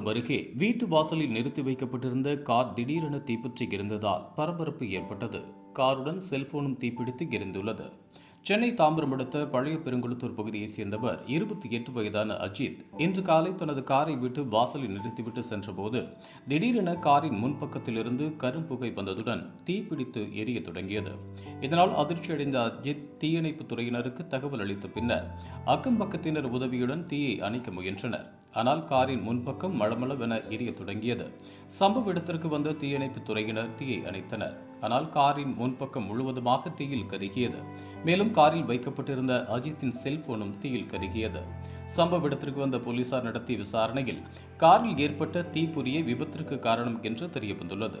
அருகே வீட்டு வாசலில் நிறுத்தி வைக்கப்பட்டிருந்த கார் திடீரென தீப்பற்றி எரிந்ததால் பரபரப்பு ஏற்பட்டது. காருடன் செல்போனும் தீப்பிடித்து எரிந்துள்ளது. சென்னை தாம்பரம் அடுத்த பழைய பெருங்குளத்தூர் பகுதியைச் சேர்ந்தவர் இருபத்தி எட்டு வயதான அஜித் இன்று காலை தனது காரை விட்டு வாசலில் நிறுத்திவிட்டு சென்றபோது திடீரென காரின் முன்பக்கத்திலிருந்து கரும்புகை வந்ததுடன் தீப்பிடித்து எரிய தொடங்கியது. இதனால் அதிர்ச்சியடைந்த அஜித் தீயணைப்பு துறையினருக்கு தகவல் அளித்த பின்னர் அக்கம் பக்கத்தினர் உதவியுடன் தீயை அணைக்க முயன்றனர். ஆனால் காரின் முன்பக்கம் மளமளவென எரிய தொடங்கியது. சம்பவ இடத்திற்கு வந்த தீயணைப்பு துறையினர் தீயை அணைத்தனர். ஆனால் காரின் முன்பக்கம் முழுவதுமாக தீயில் கருகியது. மேலும் காரில் வைக்கப்பட்டிருந்த அஜித்தின் செல்போனும் தீயில் கருகியது. சம்பவ இடத்திற்கு வந்த போலீசார் நடத்திய விசாரணையில் காரில் ஏற்பட்ட தீப்பொறியே விபத்திற்கு காரணம் என்று தெரியவந்துள்ளது.